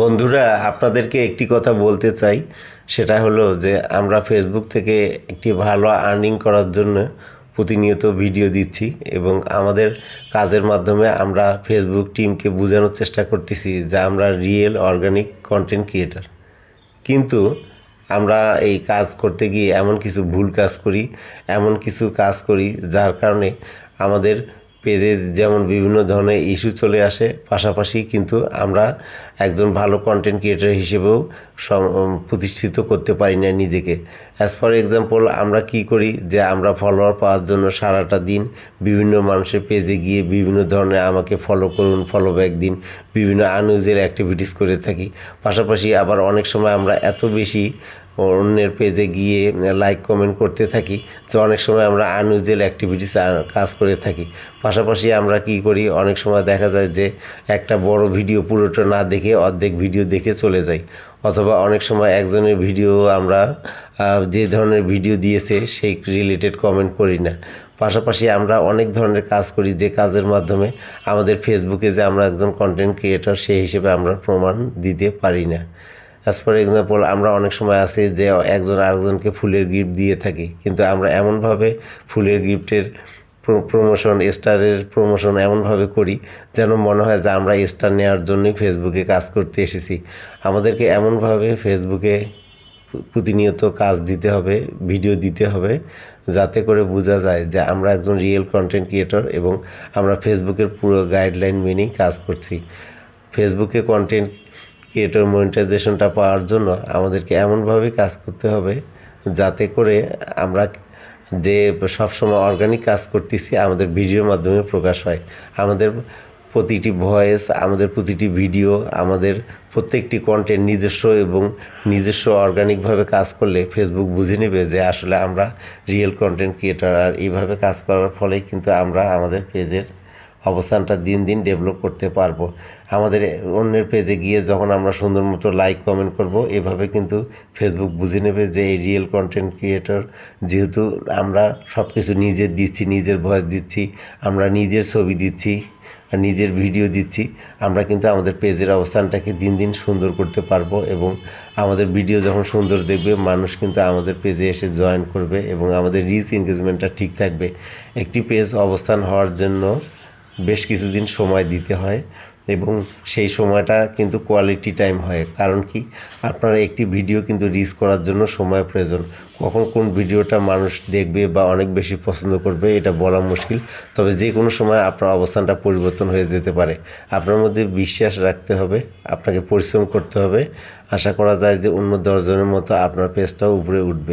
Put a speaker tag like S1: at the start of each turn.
S1: বন্ধুরা, আপনাদেরকে একটি কথা বলতে চাই। সেটা হলো যে, আমরা ফেসবুক থেকে একটি ভালো আর্নিং করার জন্য প্রতিনিয়ত ভিডিও দিচ্ছি এবং আমাদের কাজের মাধ্যমে আমরা ফেসবুক টিমকে বোঝানোর চেষ্টা করতেছি যে, আমরা রিয়েল অর্গানিক কন্টেন্ট ক্রিয়েটার কিন্তু আমরা এই কাজ করতে গিয়ে এমন কিছু ভুল কাজ করি, এমন কিছু কাজ করি, যার কারণে আমাদের পেজে যেমন বিভিন্ন ধরনের ইস্যু চলে আসে, পাশাপাশি কিন্তু আমরা একজন ভালো কন্টেন্ট ক্রিয়েটার হিসেবেও প্রতিষ্ঠিত করতে পারি না নিজেকে। অ্যাজ ফর এক্সাম্পল আমরা কি করি যে আমরা ফলোয়ার পাওয়ার জন্য সারাটা দিন বিভিন্ন মানুষের পেজে গিয়ে বিভিন্ন ধরনের আমাকে ফলো করুন ফলো ব্যাক দিন, বিভিন্ন আনইউজের অ্যাক্টিভিটিস করে থাকি। পাশাপাশি আবার অনেক সময় আমরা এত বেশি অন্যের পেজে গিয়ে লাইক কমেন্ট করতে থাকি। যে অনেক সময় আমরা আনইউজুয়াল অ্যাক্টিভিটিস কাজ করে থাকি। পাশাপাশি আমরা কি করি, অনেক সময় দেখা যায় যে একটা বড় ভিডিও পুরোটা না দেখে অর্ধেক ভিডিও দেখে চলে যাই। অথবা অনেক সময় একজনের ভিডিও আমরা যে ধরনের ভিডিও দিয়েছে সেই রিলেটেড কমেন্ট করি না। পাশাপাশি আমরা অনেক ধরনের কাজ করি যে কাজের মাধ্যমে। আমাদের ফেসবুকে যে আমরা একজন কন্টেন্ট ক্রিয়েটর সেই হিসেবে আমরা প্রমাণ দিতে পারি না। অ্যাজ ফর এক্সাম্পল আমরা অনেক সময় আছি যে একজন আরেকজনকে ফুলের গিফট দিয়ে থাকি। কিন্তু আমরা এমনভাবে ফুলের গিফটের প্রমোশন স্টারের প্রমোশন এমনভাবে করি যেন মনে হয় যে আমরা স্টার নেওয়ার জন্যই ফেসবুকে কাজ করতে এসেছি। আমাদেরকে এমনভাবে ফেসবুকে প্রতিনিয়ত কাজ দিতে হবে ভিডিও দিতে হবে, যাতে করে বোঝা যায় যে আমরা একজন রিয়েল কন্টেন্ট ক্রিয়েটর এবং আমরা ফেসবুকের পুরো গাইডলাইন মেনেই কাজ করছি। ফেসবুকে কন্টেন্ট ক্রিয়েটর মনিটাইজেশনটা পাওয়ার জন্য আমাদেরকে এমনভাবে কাজ করতে হবে যাতে করে আমরা যে সবসময় অর্গানিক কাজ করতেছি, আমাদের ভিডিওর মাধ্যমে প্রকাশ হয়। আমাদের প্রতিটি ভয়েস আমাদের প্রতিটি ভিডিও আমাদের প্রত্যেকটি কন্টেন্ট নিজস্ব এবং নিজস্ব অর্গানিকভাবে কাজ করলে ফেসবুক বুঝে নেবে যে আসলে আমরা রিয়েল কন্টেন্ট ক্রিয়েটার আর এইভাবে কাজ করার ফলেই কিন্তু আমরা আমাদের পেজের অবস্থানটা দিন দিন ডেভেলপ করতে পারব। আমাদের অন্যের পেজে গিয়ে যখন আমরা সুন্দর মতো লাইক কমেন্ট করব, এভাবে কিন্তু ফেসবুক বুঝে নেবে যে এই রিয়েল কন্টেন্ট ক্রিয়েটর যেহেতু আমরা সব কিছু নিজের দিচ্ছি, নিজের ভয়েস দিচ্ছি, আমরা নিজের ছবি দিচ্ছি নিজের ভিডিও দিচ্ছি, আমরা কিন্তু আমাদের পেজের অবস্থানটাকে দিন দিন সুন্দর করতে পারব এবং আমাদের ভিডিও যখন সুন্দর দেখবে, মানুষ কিন্তু আমাদের পেজে এসে জয়েন করবে এবং আমাদের রিচ এনগেজমেন্টটা ঠিক থাকবে। একটি পেজ অবস্থান হওয়ার জন্য বেশ কিছুদিন সময় দিতে হয় এবং সেই সময়টা কিন্তু কোয়ালিটি টাইম হয়। কারণ কি? আপনার একটি ভিডিও কিন্তু রিচ করার জন্য সময় প্রয়োজন। কখন কোন ভিডিওটা মানুষ দেখবে বা অনেক বেশি পছন্দ করবে, এটা বলা মুশকিল। তবে যে কোনো সময় আপনার অবস্থানটা পরিবর্তন হয়ে যেতে পারে। আপনার মধ্যে বিশ্বাস রাখতে হবে, আপনাকে পরিশ্রম করতে হবে। আশা করা যায় যে অন্য দশজনের মতো আপনার পেজটাও উপরে উঠবে।